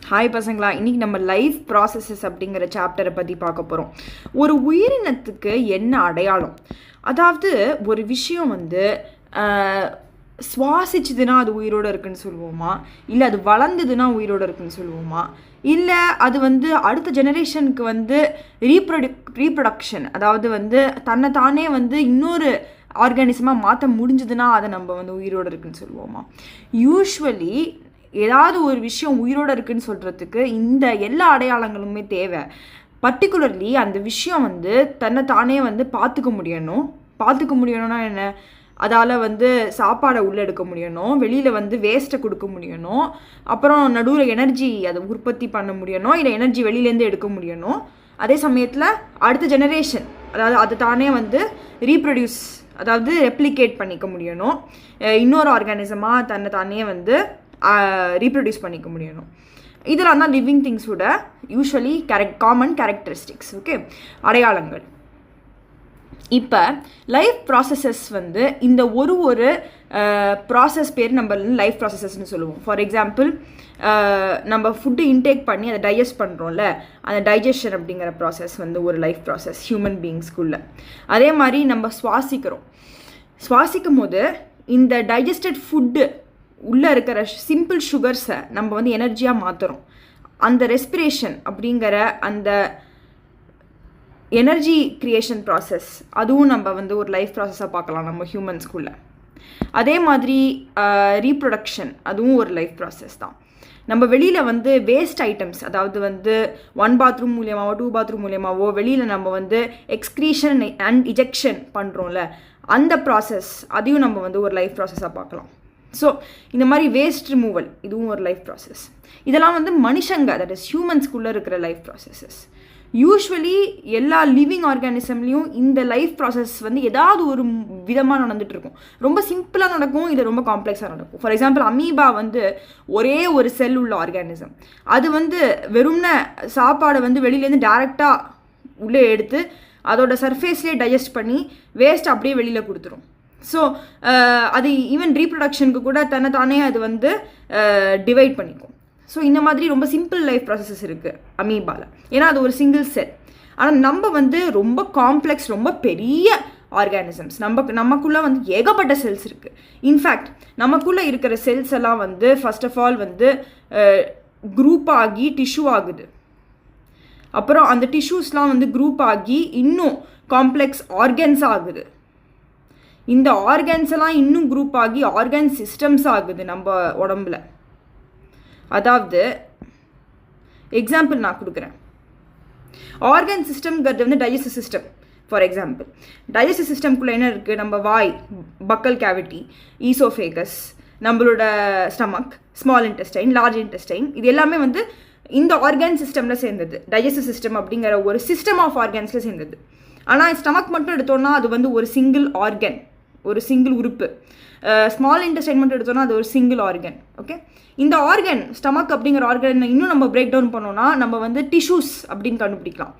Hi பசங்களா. இன்னைக்கு நம்ம லைஃப் ப்ராசஸஸ் அப்படிங்கிற சாப்டரை பற்றி பார்க்க போகிறோம் ஒரு உயிரினத்துக்கு என்ன அடையாளம்? அதாவது ஒரு விஷயம் வந்து சுவாசிச்சுதுன்னா அது உயிரோடு இருக்குன்னு சொல்லுவோமா? இல்லை அது வளர்ந்ததுன்னா உயிரோடு இருக்குன்னு சொல்லுவோமா? இல்லை அது வந்து அடுத்த ஜெனரேஷனுக்கு வந்து ரீப்ரொடக் ரீப்ரொடக்ஷன் அதாவது வந்து தன்னை தானே வந்து இன்னொரு ஆர்கானிசமாக மாற்ற முடிஞ்சதுன்னா அதை நம்ம வந்து உயிரோடு இருக்குன்னு சொல்லுவோமா? யூஸ்வலி ஏதாவது ஒரு விஷயம் உயிரோடு இருக்குன்னு சொல்கிறதுக்கு இந்த எல்லா அடையாளங்களுமே தேவை. பர்டிகுலர்லி அந்த விஷயம் வந்து தன்னை தானே வந்து பார்த்துக்க முடியணும். பார்த்துக்க முடியணும்னா என்ன? அதால் வந்து சாப்பாடை உள்ளே எடுக்க முடியணும். வெளியில் வந்து வேஸ்ட்டை கொடுக்க முடியணும். அப்புறம் நடுவில் எனர்ஜி அதை உற்பத்தி பண்ண முடியணும். இல்லை எனர்ஜி வெளியிலேருந்து எடுக்க முடியணும். அதே சமயத்தில் அடுத்த ஜெனரேஷன் அதாவது அது தானே வந்து ரீப்ரொடியூஸ் அதாவது ரெப்ளிகேட் பண்ணிக்க முடியணும். இன்னொரு ஆர்கானிசமாக தன்னை தானே வந்து ரீப்ரொடியூஸ் பண்ணிக்க முடியணும். இதெல்லாம் தான் லிவிங் திங்ஸோட யூஸ்வலி கேரக் காமன் கேரக்டரிஸ்டிக்ஸ் ஓகே அடையாளங்கள். இப்போ லைஃப் ப்ராசஸஸ் வந்து இந்த ஒரு ஒரு ப்ராசஸ் பேர் நம்ம லைஃப் ப்ராசஸஸ்னு சொல்லுவோம். ஃபார் எக்ஸாம்பிள் நம்ம ஃபுட்டு இன்டேக் பண்ணி அதை டைஜஸ்ட் பண்ணுறோம்ல அந்த டைஜஷன் அப்படிங்கிற ப்ராசஸ் வந்து ஒரு லைஃப் ப்ராசஸ் ஹியூமன் பீயிங்ஸ்குள்ளே அதே மாதிரி நம்ம சுவாசிக்கிறோம். சுவாசிக்கும் போது இந்த டைஜஸ்டட் ஃபுட்டு உள்ளே இருக்கிற சிம்பிள் சுகர்ஸை நம்ம வந்து எனர்ஜியாக மாற்றுறோம் அந்த ரெஸ்பிரேஷன் அப்படிங்கிற அந்த எனர்ஜி க்ரியேஷன் ப்ராசஸ் அதுவும் நம்ம வந்து ஒரு லைஃப் ப்ராசஸாக பார்க்கலாம் நம்ம ஹியூமன்ஸ்குள்ளே அதே மாதிரி ரீப்ரொடக்ஷன் அதுவும் ஒரு லைஃப் ப்ராசஸ் தான். நம்ம வெளியில் வந்து வேஸ்ட் ஐட்டம்ஸ் அதாவது வந்து ஒன் பாத்ரூம் மூலியமாவோ டூ பாத்ரூம் மூலியமாவோ வெளியில் நம்ம வந்து எக்ஸ்க்ரீஷன் அண்ட் இஜெக்ஷன் பண்ணுறோம்ல அந்த ப்ராசஸ் அதையும் நம்ம வந்து ஒரு லைஃப் ப்ராசஸாக பார்க்கலாம். ஸோ இந்த மாதிரி வேஸ்ட் ரிமூவல் இதுவும் ஒரு லைஃப் ப்ராசஸ் இதெல்லாம் வந்து மனுஷங்க தட் இஸ் ஹியூமன்ஸ்குள்ளே இருக்கிற லைஃப் ப்ராசஸஸ் யூஸ்வலி எல்லா லிவிங் ஆர்கானிசம்லேயும் இந்த லைஃப் ப்ராசஸ் வந்து ஏதாவது ஒரு விதமாக நடந்துட்டு இருக்கும். ரொம்ப சிம்பிளாக நடக்கும் இது ரொம்ப காம்ப்ளெக்ஸாக நடக்கும். ஃபார் எக்ஸாம்பிள் அமீபா வந்து ஒரே ஒரு செல் உள்ள ஆர்கானிசம் அது வந்து வெறும்ன சாப்பாடை வந்து வெளியிலேருந்து டேரெக்டாக உள்ளே எடுத்து அதோட சர்ஃபேஸ்லேயே டைஜஸ்ட் பண்ணி வேஸ்ட் அப்படியே வெளியில் கொடுத்துரும். ஸோ அது ஈவன் ரீப்ரொடக்ஷனுக்கு கூட தன்னை தானே அது வந்து uh, டிவைட் பண்ணிக்கும். ஸோ இந்த மாதிரி ரொம்ப சிம்பிள் லைஃப் ப்ராசஸஸ் இருக்குது அமீபாவில் ஏன்னா அது ஒரு சிங்கிள் செல் ஆனால் நம்ம வந்து ரொம்ப காம்ப்ளெக்ஸ் ரொம்ப பெரிய ஆர்கானிசம்ஸ் நம்ம நமக்குள்ளே வந்து ஏகப்பட்ட செல்ஸ் இருக்குது இன்ஃபேக்ட் நமக்குள்ளே இருக்கிற செல்ஸ் எல்லாம் வந்து ஃபஸ்ட் ஆஃப் ஆல் வந்து uh, குரூப் ஆகி டிஷ்யூ ஆகுது. அப்புறம் அந்த டிஷ்யூஸ்லாம் வந்து குரூப் ஆகி இன்னும் காம்ப்ளெக்ஸ் ஆர்கன்ஸ் ஆகுது. இந்த ஆர்கன்ஸ் எல்லாம் இன்னும் குரூப் ஆகி ஆர்கன் சிஸ்டம்ஸ் ஆகுது நம்ம உடம்புல. அதாவது எக்ஸாம்பிள் நான் கொடுக்குறேன். ஆர்கன் சிஸ்டம்ங்கிறது வந்து digest system for example digestive சிஸ்டம்குள்ளே என்ன இருக்குது நம்ம வாய் பக்கல் கேவிட்டி ஈசோஃபேகஸ் நம்மளோட stomach small intestine large intestine இது எல்லாமே வந்து இந்த ஆர்கன் சிஸ்டமில் சேர்ந்தது. டைஜஸ்டிவ் சிஸ்டம் அப்படிங்கிற ஒரு சிஸ்டம் ஆஃப் ஆர்கன்ஸில் சேர்ந்தது. ஆனால் ஸ்டமக் மட்டும் எடுத்தோம்னா அது வந்து ஒரு சிங்கிள் ஆர்கன் ஒரு சிங்கிள் உறுப்பு. ஸ்மால் இன்டெஸ்டைன்மெண்ட் எடுத்தோம்னா அது ஒரு சிங்கிள் ஆர்கன் ஓகே இந்த ஆர்கன் ஸ்டமக் அப்படிங்கிற ஆர்கன் இன்னும் நம்ம பிரேக் டவுன் பண்ணோம்னா நம்ம வந்து டிஷ்யூஸ் அப்படின்னு கண்டுபிடிக்கலாம்.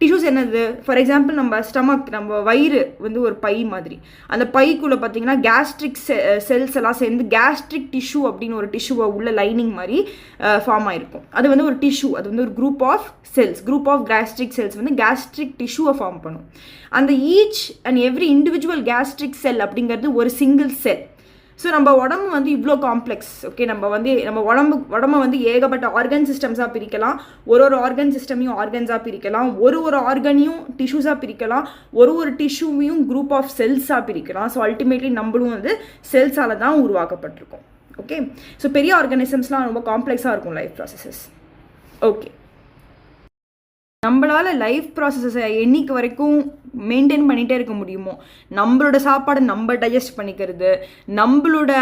டிஷ்யூஸ் என்னது? ஃபார் எக்ஸாம்பிள் நம்ம ஸ்டமக் நம்ம வயிறு வந்து ஒரு பை மாதிரி. அந்த பைக்குள்ளே பார்த்தீங்கன்னா கேஸ்ட்ரிக் செல்ஸ் எல்லாம் சேர்ந்து கேஸ்ட்ரிக் டிஷ்யூ அப்படின்னு ஒரு டிஷ்யூவை உள்ள லைனிங் மாதிரி ஃபார்ம் ஆயிருக்கும். அது வந்து ஒரு டிஷ்யூ அது வந்து ஒரு group of cells group of gastric cells வந்து கேஸ்ட்ரிக் டிஷ்யூவை ஃபார்ம் பண்ணும். அந்த each and every individual gastric cell அப்படிங்கிறது ஒரு சிங்கிள் செல் ஸோ நம்ம உடம்பு வந்து இவ்வளோ காம்ப்ளெக்ஸ் ஓகே நம்ம வந்து நம்ம உடம்பு உடம்ப வந்து ஏகப்பட்ட ஆர்கன் சிஸ்டம்ஸாக பிரிக்கலாம். ஒரு ஒரு ஆர்கன் சிஸ்டமையும் ஆர்கன்ஸாக பிரிக்கலாம். ஒரு ஒரு ஆர்கனையும் டிஷ்யூஸாக பிரிக்கலாம். ஒரு ஒரு டிஷ்யூவையும் குரூப் ஆஃப் செல்ஸாக பிரிக்கலாம். ஸோ அல்டிமேட்லி நம்மளும் வந்து செல்ஸால் தான் உருவாக்கப்பட்டிருக்கோம் ஓகே ஸோ பெரிய ஆர்கனிசம்ஸ்லாம் ரொம்ப காம்ப்ளெக்ஸாக இருக்கும் லைஃப் ப்ராசஸஸ் ஓகே நம்மளால் லைஃப் ப்ராசஸை என்னைக்கு வரைக்கும் மெயின்டைன் பண்ணிகிட்டே இருக்க முடியுமோ நம்மளோட சாப்பாடை நம்ம டைஜஸ்ட் பண்ணிக்கிறது நம்மளோட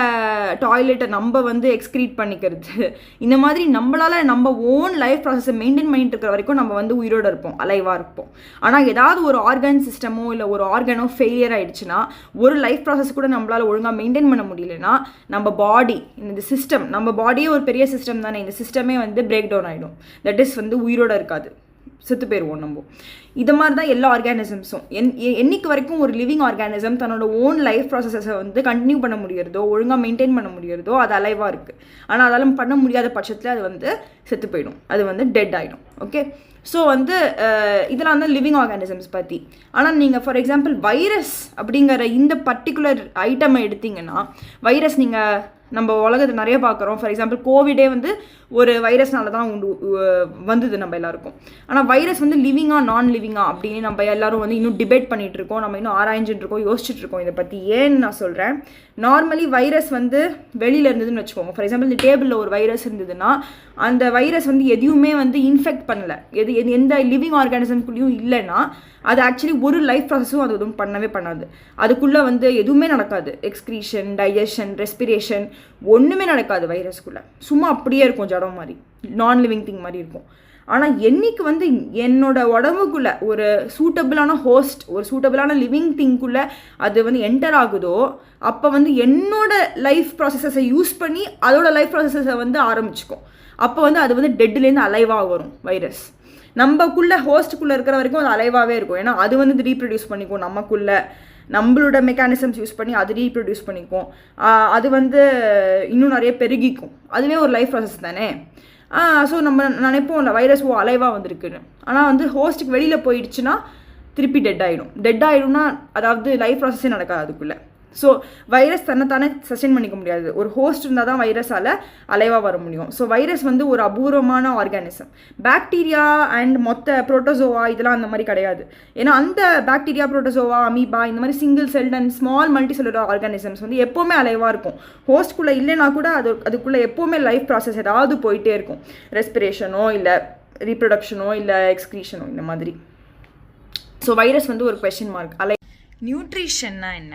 டாய்லெட்டை நம்ம வந்து எக்ஸ்க்ரீட் பண்ணிக்கிறது இந்த மாதிரி நம்மளால் நம்ம ஓன் லைஃப் ப்ராசஸை மெயின்டைன் பண்ணிட்டு இருக்கிற வரைக்கும் நம்ம வந்து உயிரோடு இருப்போம் அலைவாக இருப்போம். ஆனால் ஏதாவது ஒரு ஆர்கன் சிஸ்டமோ இல்லை ஒரு ஆர்கனோ ஃபெயிலியர் ஆகிடுச்சுன்னா ஒரு லைஃப் ப்ராசஸ் கூட நம்மளால் ஒழுங்காக மெயின்டைன் பண்ண முடியலன்னா நம்ம பாடி இந்த சிஸ்டம் நம்ம பாடியே ஒரு பெரிய சிஸ்டம் தானே இந்த சிஸ்டமே வந்து பிரேக் டவுன் ஆகிடும் தட் இஸ் வந்து உயிரோட இருக்காது. செத்து போயிடுவோம் நம்ம. இது மாதிரி தான் எல்லா ஆர்கானிசம்ஸும் என் என்னைக்கு வரைக்கும் ஒரு லிவிங் ஆர்கானிசம் தன்னோட ஓன் லைஃப் ப்ராசஸை வந்து கண்டினியூ பண்ண முடியறதோ ஒழுங்காக மெயின்டைன் பண்ண முடியறதோ அது அலைவாக இருக்குது ஆனால் அதால் பண்ண முடியாத பட்சத்தில் அது வந்து செத்து போயிடும். அது வந்து டெட் ஆகிடும் ஓகே ஸோ வந்து இதெல்லாம் வந்து லிவிங் ஆர்கானிசம்ஸ் பற்றி ஆனால் நீங்கள் ஃபார் எக்ஸாம்பிள் வைரஸ் அப்படிங்கிற இந்த பர்டிகுலர் ஐட்டமை எடுத்தீங்கன்னா வைரஸ் நீங்கள் நம்ம உலகத்தில் நிறைய பார்க்குறோம். ஃபார் எக்ஸாம்பிள் கோவிடே வந்து ஒரு வைரஸ்னால தான் உண்டு வந்தது நம்ம எல்லாருக்கும். ஆனால் வைரஸ் வந்து லிவிங்கா நான் லிவிங்கா அப்படின்னு நம்ம எல்லாரும் வந்து இன்னும் டிபேட் பண்ணிட்டு இருக்கோம் நம்ம இன்னும் ஆராய்ஞ்சிட்டு இருக்கோம் யோசிச்சுட்டு இருக்கோம் இதை பற்றி ஏன்னு நான் சொல்கிறேன் நார்மலி வைரஸ் வந்து வெளியில் இருந்ததுன்னு வச்சுக்கோங்க. ஃபார் எக்ஸாம்பிள் இந்த டேபிளில் ஒரு வைரஸ் இருந்ததுன்னா அந்த வைரஸ் வந்து எதையுமே வந்து இன்ஃபெக்ட் பண்ணல. எது எது- எந்த லிவிங் ஆர்கானிசம்குள்ளேயும் இல்லைன்னா அது ஆக்சுவலி ஒரு லைஃப் ப்ராசஸும் அது எதுவும் பண்ணவே பண்ணாது. அதுக்குள்ளே வந்து எதுவுமே நடக்காது. எக்ஸ்க்ரீஷன் டைஜஷன் ரெஸ்பிரேஷன் ஒன்றுமே நடக்காது வைரஸ்க்குள்ளே சும்மா அப்படியே இருக்கும் ஜடம் மாதிரி. நான் லிவிங் திங் மாதிரி இருக்கும். ஆனால் என்னைக்கு வந்து என்னோட உடம்புக்குள்ள ஒரு சூட்டபிளான ஹோஸ்ட் ஒரு சூட்டபிளான லிவிங் திங்குள்ளே அது வந்து என்டர் ஆகுதோ அப்போ வந்து என்னோட லைஃப் ப்ராசஸஸை யூஸ் பண்ணி அதோட லைஃப் ப்ராசஸஸை வந்து ஆரம்பிச்சுக்கும். அப்போ வந்து அது வந்து டெட்லேருந்து அலைவாக வரும் வைரஸ் நம்மக்குள்ளே ஹோஸ்ட்டுக்குள்ளே இருக்கிற வரைக்கும் அது அலைவாகவே இருக்கும். ஏன்னா அது வந்து ரீப்ரொடியூஸ் பண்ணிக்கும் நமக்குள்ள. நம்மளோட மெக்கானிசம்ஸ் யூஸ் பண்ணி அது ரீப்ரொடியூஸ் பண்ணிக்கும். அது வந்து இன்னும் நிறைய பெருகிக்கும். அதுவே ஒரு லைஃப் ப்ராசஸ் தானே? ஸோ நம்ம நினைப்போம் இல்லை வைரஸ் ஓ அலைவாக வந்திருக்குன்னு. ஆனால் வந்து ஹோஸ்ட்டுக்கு வெளியில் போயிடுச்சுன்னா திருப்பி டெட் ஆகிடும் டெட் ஆகிடும்னா அதாவது லைஃப் ப்ராசஸே நடக்காது அதுக்குள்ளே. ஸோ வைரஸ் தன்னைத்தானே சஸ்டெயின் பண்ணிக்க முடியாது. ஒரு ஹோஸ்ட் இருந்தால் தான் வைரஸால் அலைவாக வர முடியும். ஸோ வைரஸ் வந்து ஒரு அபூர்வமான ஆர்கானிசம் பாக்டீரியா அண்ட் மொத்த புரோட்டோசோவா இதெல்லாம் அந்த மாதிரி கிடையாது. ஏன்னா அந்த பாக்டீரியா புரோட்டோசோவா அமீபா இந்த மாதிரி single celled and small multi cellular organisms வந்து எப்போவுமே அலைவாக இருக்கும். ஹோஸ்ட்குள்ளே இல்லைனா கூட அது அதுக்குள்ளே எப்போவுமே லைஃப் ப்ராசஸ் ஏதாவது போயிட்டே இருக்கும். ரெஸ்பிரேஷனோ இல்லை ரீப்ரொடக்ஷனோ இல்லை எக்ஸ்க்ரீஷனோ இந்த மாதிரி. ஸோ வைரஸ் வந்து ஒரு கொஷின் மார்க் அலை நியூட்ரிஷன்னா என்ன?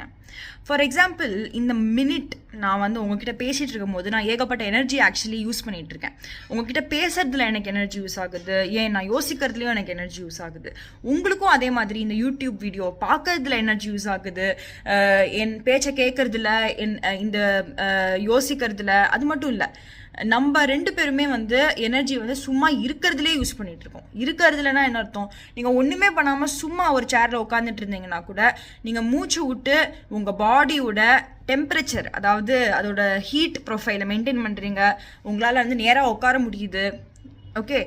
ஃபார் எக்ஸாம்பிள் இந்த மினிட் நான் வந்து உங்ககிட்ட பேசிகிட்டு இருக்கும்போது நான் ஏகப்பட்ட எனர்ஜி ஆக்சுவலி யூஸ் பண்ணிகிட்டு இருக்கேன் உங்ககிட்ட பேசுறதுல எனக்கு எனர்ஜி யூஸ் ஆகுது. ஏன் நான் யோசிக்கிறதுலையும் எனக்கு எனர்ஜி யூஸ் ஆகுது. உங்களுக்கும் அதே மாதிரி இந்த யூடியூப் வீடியோ பார்க்கறதுல எனர்ஜி யூஸ் ஆகுது. என் பேச்சை கேட்கறதுல என் இந்த யோசிக்கிறதுல அது மட்டும் இல்லை. நம்ம ரெண்டு பேருமே வந்து எனர்ஜி வந்து சும்மா இருக்கிறதுலே யூஸ் பண்ணிட்டு இருக்கோம் இருக்கிறதுலனா என்ன அர்த்தம்? நீங்கள் ஒன்றுமே பண்ணாமல் சும்மா ஒரு சேரில் உட்காந்துட்டு இருந்தீங்கன்னா கூட நீங்கள் மூச்சு விட்டு உங்கள் உங்கள் பாடியோட டெம்பரேச்சர் அதாவது அதோட ஹீட் ப்ரொஃபைலை மெயின்டைன் பண்ணுறீங்க உங்களால் வந்து நேராக உட்கார முடியுது. ஓகே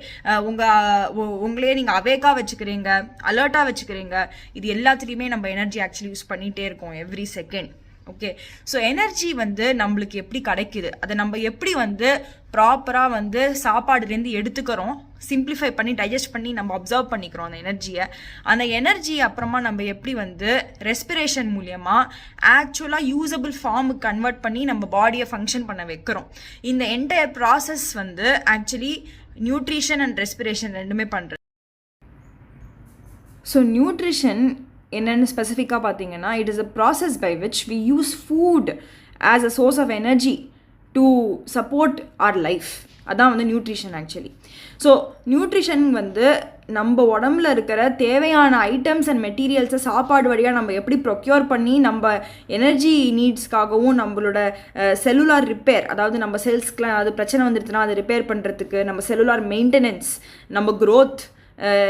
உங்கள் உங்களையே நீங்கள் அவேக்காக வச்சுக்கிறீங்க அலர்ட்டாக வச்சுக்கிறீங்க. இது எல்லாத்துலேயுமே நம்ம எனர்ஜி ஆக்சுவலி யூஸ் பண்ணிகிட்டே இருக்கோம் every second okay so energy வந்து நம்மளுக்கு எப்படி கிடைக்குது? அதை நம்ம எப்படி வந்து ப்ராப்பராக வந்து சாப்பாடுலேருந்து எடுத்துக்கிறோம்? சிம்பிளிஃபை பண்ணி டைஜஸ்ட் பண்ணி நம்ம அப்சர்வ் பண்ணிக்கிறோம் அந்த எனர்ஜியை அந்த எனர்ஜி அப்புறமா நம்ம எப்படி வந்து ரெஸ்பிரேஷன் மூலியமாக ஆக்சுவலாக யூஸபிள் ஃபார்முக்கு கன்வெர்ட் பண்ணி நம்ம பாடியை ஃபங்க்ஷன் பண்ண வைக்கிறோம். இந்த என்டையர் ப்ராசஸ் வந்து ஆக்சுவலி நியூட்ரிஷன் அண்ட் ரெஸ்பிரேஷன் ரெண்டுமே பண்ணுறது ஸோ நியூட்ரிஷன் என்னென்னு ஸ்பெசிஃபிக்காக பார்த்தீங்கன்னா it is a process by which we use food as a source of energy to support our life அதான் வந்து நியூட்ரிஷன் ஆக்சுவலி ஸோ நியூட்ரிஷன் வந்து நம்ம உடம்புல இருக்கிற தேவையான ஐட்டம்ஸ் அண்ட் மெட்டீரியல்ஸை சாப்பாடு வழியாக நம்ம எப்படி ப்ரொக்யூர் பண்ணி நம்ம எனர்ஜி நீட்ஸ்க்காகவும் நம்மளோட செல்லுலார் ரிப்பேர் அதாவது நம்ம செல்ஸ்க்குலாம் அது பிரச்சனை வந்துருச்சுன்னா அதை ரிப்பேர் பண்ணுறதுக்கு நம்ம செல்லுலார் மெயின்டெனன்ஸ் நம்ம க்ரோத்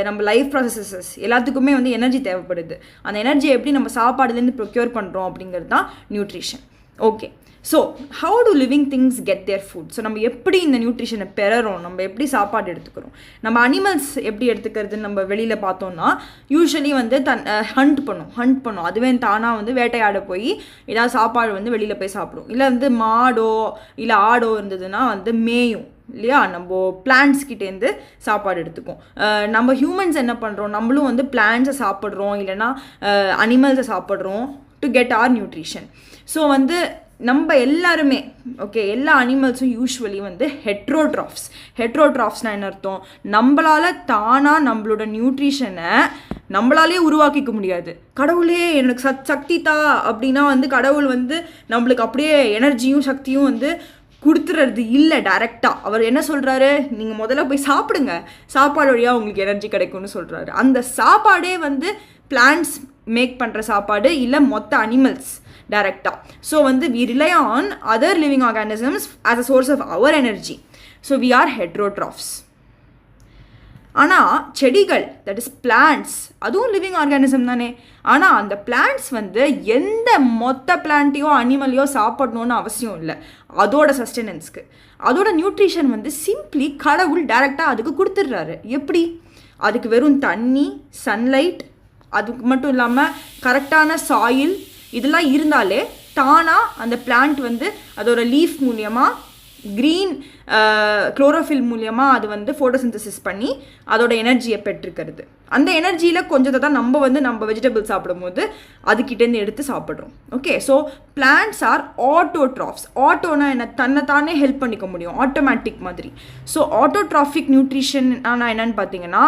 நம்ம லைஃப் ப்ராசஸஸ் எல்லாத்துக்குமே வந்து எனர்ஜி தேவைப்படுது. அந்த எனர்ஜியை எப்படி நம்ம சாப்பாடுலேருந்து ப்ரொக்யூர் பண்ணுறோம் அப்படிங்கிறது தான் nutrition okay so how do living things get their food so நம்ம எப்படி இந்த நியூட்ரிஷனை பெறறோம்? நம்ம எப்படி சாப்பாடு எடுத்துக்கிறோம்? நம்ம அனிமல்ஸ் எப்படி எடுத்துக்கிறதுன்னு நம்ம வெளியில் பார்த்தோம்னா யூஸ்வலி வந்து தன் ஹண்ட் பண்ணும். ஹண்ட் பண்ணும். அதுவே தானாக வந்து வேட்டையாட போய் ஏதாவது சாப்பாடு வந்து வெளியில் போய் சாப்பிடும். இல்லை வந்து மாடோ இல்லை ஆடோ இருந்ததுன்னா வந்து மேயும். இல்லையா? நம்ம பிளான்ட்ஸ்கிட்டேருந்து சாப்பாடு எடுத்துக்கும் நம்ம ஹியூமன்ஸ் என்ன பண்ணுறோம் நம்மளும் வந்து பிளான்ட்ஸை சாப்பிட்றோம். இல்லைன்னா அனிமல்ஸை சாப்பிட்றோம் to get our nutrition so வந்து நம்ம எல்லாருமே ஓகே எல்லா அனிமல்ஸும் யூஸ்வலி வந்து ஹெட்ரோட்ராஃப்ஸ் ஹெட்ரோட்ராஃப்ஸ்னால் என்ன அர்த்தம்? நம்மளால் தானாக நம்மளோட நியூட்ரிஷனை நம்மளாலே உருவாக்கிக்க முடியாது. கடவுளே எனக்கு சத் சக்தி தா அப்படின்னா வந்து கடவுள் வந்து நம்மளுக்கு அப்படியே எனர்ஜியும் சக்தியும் வந்து கொடுத்துறது இல்லை டைரெக்டாக அவர் என்ன சொல்கிறாரு நீங்கள் முதல்ல போய் சாப்பிடுங்க. சாப்பாடு வழியாக உங்களுக்கு எனர்ஜி கிடைக்கும்னு சொல்கிறாரு அந்த சாப்பாடே வந்து பிளான்ஸ் மேக் பண்ணுற சாப்பாடு இல்லை மொத்த அனிமல்ஸ் டைரெக்டாக ஸோ வந்து we rely on other living organisms as a source of our energy so we are heterotrophs ஆனால் செடிகள் தட் இஸ் பிளான்ட்ஸ் அதுவும் லிவிங் ஆர்கானிசம் தானே. ஆனால் அந்த பிளான்ட்ஸ் வந்து எந்த மொத்த பிளான்ட்டையோ அனிமலையோ சாப்பிடணும்னு அவசியம் இல்லை. அதோட சஸ்டெனன்ஸ்க்கு அதோட நியூட்ரிஷன் வந்து சிம்ப்ளி கடவுள் டைரெக்டாக அதுக்கு கொடுத்துட்றாரு. எப்படி? அதுக்கு வெறும் தண்ணி சன்லைட் அதுக்கு மட்டும் இல்லாமல் கரெக்டான சாயில் இதெல்லாம் இருந்தாலே தானாக அந்த பிளான்ட் வந்து அதோட லீஃப் மூலியமாக க்ரீன் குளோரோஃபில் மூலியமாக அது வந்து ஃபோட்டோசிந்தசிஸ் பண்ணி அதோட எனர்ஜியை பெற்றிருக்கிறது. அந்த எனர்ஜியில் கொஞ்சத்தை தான் நம்ம வந்து நம்ம வெஜிடபிள் சாப்பிடும்போது அதுக்கிட்டேருந்து எடுத்து சாப்பிட்றோம். Okay so plants are autotrophs ஆட்டோனா என்ன? தன்னைத்தானே ஹெல்ப் பண்ணிக்க முடியும். ஆட்டோமேட்டிக் மாதிரி. ஸோ ஆட்டோட்ராஃபிக் நியூட்ரிஷன் ஆனால் என்னன்னு பார்த்தீங்கன்னா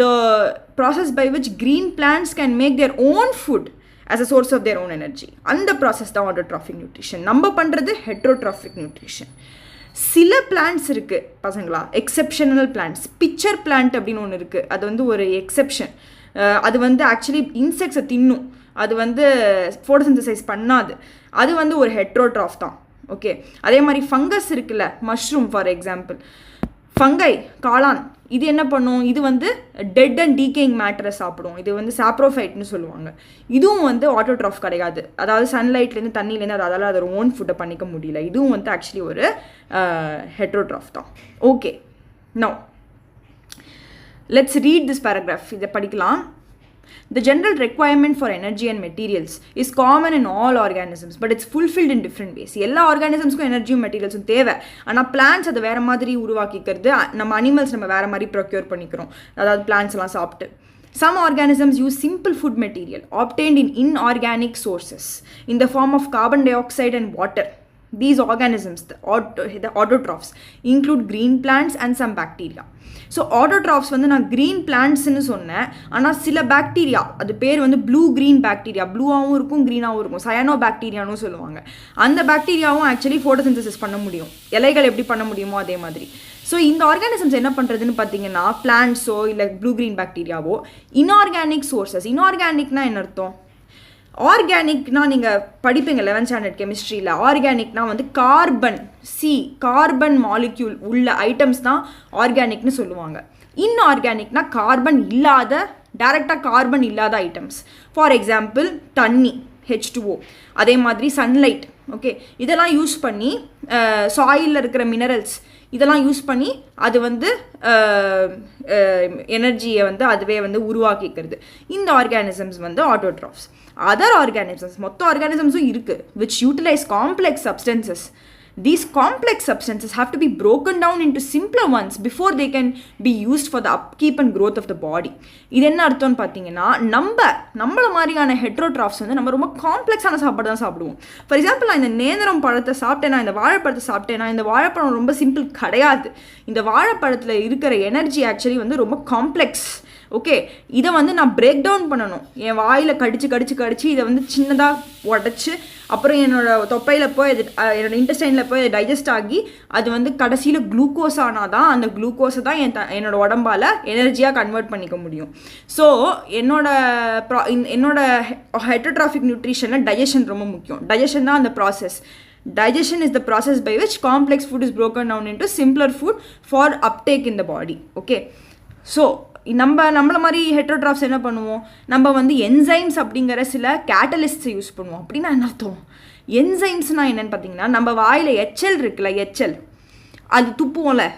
the process by which green plants can make their own food as a source of their own energy அந்த ப்ராசஸ் தான் ஆட்டோட்ராஃபிக் நியூட்ரிஷன் நம்ம பண்ணுறது ஹெட்ரோட்ராஃபிக் நியூட்ரிஷன் சில பிளான்ஸ் இருக்குது பசங்களா? எக்ஸெப்ஷனல் பிளான்ஸ் பிக்சர் பிளான்ட் அப்படின்னு ஒன்று இருக்குது அது வந்து ஒரு எக்ஸெப்ஷன் அது வந்து ஆக்சுவலி இன்செக்ட்ஸை தின்னும். அது வந்து ஃபோட்டோசிந்தசைஸ் பண்ணாது. அது வந்து ஒரு ஹெட்ரோட்ராஃப் தான். ஓகே அதே மாதிரி ஃபங்கஸ் இருக்குல்ல? மஷ்ரூம் ஃபார் எக்ஸாம்பிள் ஃபங்கை காளான். இது என்ன பண்ணும்? இது வந்து டெட் அண்ட் டீகேயிங் மேட்டரை சாப்பிடும். இது வந்து சாப்ரோஃபைட்னு சொல்லுவாங்க. இதுவும் வந்து ஆட்டோட்ராஃப் கிடையாது. அதாவது சன்லைட்லேருந்து தண்ணியிலேருந்து அது அதால் அதோட ஓன் ஃபுட்டை பண்ணிக்க முடியல. இதுவும் வந்து ஆக்சுவலி ஒரு ஹெட்ரோட்ராஃப் தான். Okay now let's read this paragraph இதை படிக்கலாம். The general requirement for energy and materials is common in all organisms, but it's fulfilled in different ways. எல்லா ஆர்கானிசம்ஸ்க்கும் எனர்ஜியும் மெட்டீரியல்ஸும் தேவை ஆனால் பிளான்ஸ் அதை வேறு மாதிரி உருவாக்கிக்கிறது நம்ம அனிமல்ஸ் நம்ம வேறு மாதிரி ப்ரொக்யூர் பண்ணிக்கிறோம் அதாவது பிளான்ஸ் எல்லாம் சாப்பிட்டு Some organisms use simple food material obtained in inorganic sources in the form of carbon dioxide and water. These organisms, the, aut the autotrophs, include green plants and some bacteria. So autotrophs வந்து நான் green பிளான்ட்ஸ்னு சொன்னேன். ஆனால் சில bacteria அது பேர் வந்து blue green bacteria ப்ளூவாகவும் இருக்கும் க்ரீனாகவும் இருக்கும். சயனோ பாக்டீரியானும் சொல்லுவாங்க. அந்த பாக்டீரியாவும் ஆக்சுவலி ஃபோட்டோசிந்தசிஸ் பண்ண முடியும். இலைகள் எப்படி பண்ண முடியுமோ அதே மாதிரி. ஸோ இந்த ஆர்கானிசம்ஸ் என்ன பண்ணுறதுன்னு பார்த்தீங்கன்னா பிளான்ட்ஸோ இல்லை ப்ளூ க்ரீன் பாக்டீரியாவோ இன்ஆர்கானிக் சோர்சஸ் இன்ஆர்கானிக்னா என்ன அர்த்தம்? ஆர்கானிக்னா நீங்கள் படிப்பீங்க லெவன்த் ஸ்டாண்டர்ட் கெமிஸ்ட்ரியில் ஆர்கானிக்னா வந்து கார்பன் சி கார்பன் மாலிக்யூல் உள்ள ஐட்டம்ஸ் தான் ஆர்கானிக்னு சொல்லுவாங்க. இன்ஆர்கானிக்னா கார்பன் இல்லாத டைரெக்டாக கார்பன் இல்லாத ஐட்டம்ஸ் ஃபார் எக்ஸாம்பிள் தண்ணி ஹெச் டூஓ அதே மாதிரி சன்லைட் ஓகே இதெல்லாம் யூஸ் பண்ணி சாயிலில் இருக்கிற மினரல்ஸ் இதெல்லாம் யூஸ் பண்ணி அது வந்து எனர்ஜியை வந்து அதுவே வந்து உருவாக்கிக்கிறது. இந்த ஆர்கானிசம்ஸ் வந்து ஆட்டோட்ராஃப்ஸ் அதர் ஆர்கானிசம்ஸ் மொத்த ஆர்கானிசம்ஸும் இருக்குது which utilise complex substances these complex substances have to be broken down into simpler ones before they can be used for the upkeep and growth of the body. இது என்ன அர்த்தம்னு பார்த்தீங்கன்னா நம்ம நம்மள மாதிரியான ஹெட்ரோட்ராஃப்ஸ் வந்து நம்ம ரொம்ப காம்ப்ளெக்ஸான சாப்பாடு தான் சாப்பிடுவோம். ஃபார் எக்ஸாம்பிள் நான் இந்த நேந்திரம் பழத்தை சாப்பிட்டேன்னா இந்த வாழைப்பழத்தை சாப்பிட்டேன்னா இந்த வாழைப்பழம் ரொம்ப சிம்பிள் கிடையாது. இந்த வாழைப்பழத்தில் இருக்கிற எனர்ஜி ஆக்சுவலி வந்து ரொம்ப காம்ப்ளெக்ஸ் ஓகே இதை வந்து நான் பிரேக் டவுன் பண்ணணும். என் வாயில் கடிச்சு கடிச்சு கடிச்சு இதை வந்து சின்னதாக உடச்சி அப்புறம் என்னோடய தொப்பையில் போய் அது என்னோடய இன்டஸ்டைனில் போய் டைஜஸ்ட் ஆகி அது வந்து கடைசியில் குளுக்கோஸ் ஆனால் தான் அந்த குளுக்கோஸை தான் என் த என்னோட உடம்பால் எனர்ஜியாக கன்வெர்ட் பண்ணிக்க முடியும். ஸோ என்னோட ப்ரா என்னோட ஹைட்ரோட்ராஃபிக் நியூட்ரிஷனில் டைஜஷன் ரொம்ப முக்கியம். டைஜஷன் தான் அந்த process digestion is the process by which complex food is broken down into simpler food for uptake in the body. Okay. So நம்ம நம்மள மாதிரி ஹெட்ரோட்ராஃப்ஸ் என்ன பண்ணுவோம்? நம்ம வந்து என்சைம்ஸ் அப்படிங்கிற சில கேட்டலிஸ்ட்ஸை யூஸ் பண்ணுவோம். அப்படின்னா என்ன அர்த்தம்? என்சைம்ஸ்னால் என்னென்னு பார்த்தீங்கன்னா நம்ம வாயில் எச்சல் இருக்குல்ல எச்சல் அது துப்புவோம்ல.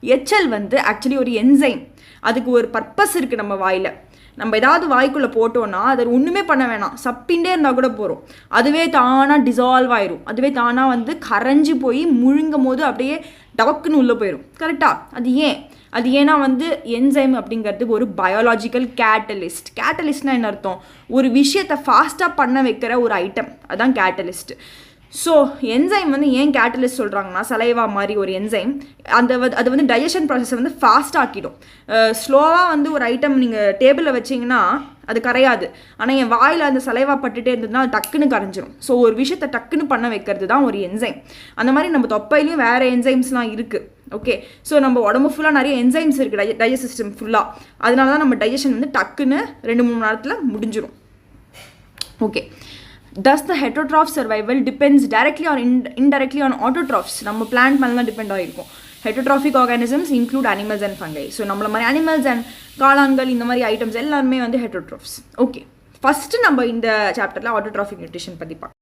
எச்சல் வந்து ஆக்சுவலி ஒரு என்சைம் அதுக்கு ஒரு பர்பஸ் இருக்குது நம்ம வாயில். நம்ம ஏதாவது வாய்க்குள்ளே போட்டோன்னா அதை ஒன்றுமே பண்ண வேணாம். சப்பின்ண்டே இருந்தால் கூட போகிறோம் அதுவே தானாக டிசால்வ் ஆயிரும். அதுவே தானாக வந்து கரைஞ்சி போய் முழுங்கும் போது அப்படியே டக்குன்னு உள்ளே போயிடும் கரெக்டாக அது ஏன்? அது ஏன்னா வந்து என்சைம் அப்படிங்கிறது ஒரு பயாலாஜிக்கல் கேட்டலிஸ்ட் கேட்டலிஸ்ட்னா என்ன அர்த்தம்? ஒரு விஷயத்தை ஃபாஸ்ட்டாக பண்ண வைக்கிற ஒரு ஐட்டம் அதுதான் கேட்டலிஸ்ட் ஸோ என்சைம் வந்து ஏன் கேட்டலிஸ்ட் சொல்கிறாங்கன்னா சலைவா மாதிரி ஒரு என்சைம் அந்த அது வந்து டைஜஷன் ப்ராசஸை வந்து ஃபாஸ்ட் ஆக்கிடும். ஸ்லோவாக வந்து ஒரு ஐட்டம் நீங்கள் டேபிளில் வச்சிங்கன்னா அது கரையாது. ஆனால் என் வாயில் அந்த சலைவா பட்டுட்டே இருந்ததுன்னா அது டக்குன்னு கரைஞ்சிரும். ஸோ ஒரு விஷயத்தை டக்குன்னு பண்ண வைக்கிறது தான் ஒரு என்சைம் அந்த மாதிரி நம்ம தொப்பையிலையும் வேறு என்சைம்ஸ்லாம் இருக்குது ஓகே ஸோ நம்ம உடம்பு ஃபுல்லாக நிறைய என்சைம்ஸ் இருக்குது டை டைஜஸ்ட் சிஸ்டம் ஃபுல்லாக அதனால தான் நம்ம டைஜஷன் வந்து டக்குன்னு ரெண்டு மூணு நேரத்தில் முடிஞ்சிடும் okay does the heterotroph survival depends directly or in indirectly on autotrophs. நம்ம பிளான்ட் மேலே தான் டிபெண்ட் ஆகிருக்கும் heterotrophic organisms include animals and fungi so நம்மள மாதிரி அனிமல்ஸ் அண்ட் காளான்கள் இந்த மாதிரி ஐட்டம்ஸ் எல்லாருமே வந்து ஹெட்டோட்ரோஃப்ஸ் ஓகே ஃபஸ்ட்டு நம்ம இந்த சாப்டரில் ஆட்டோட்ராஃபிக் நியூட்ரிஷன் பற்றி பார்க்கலாம்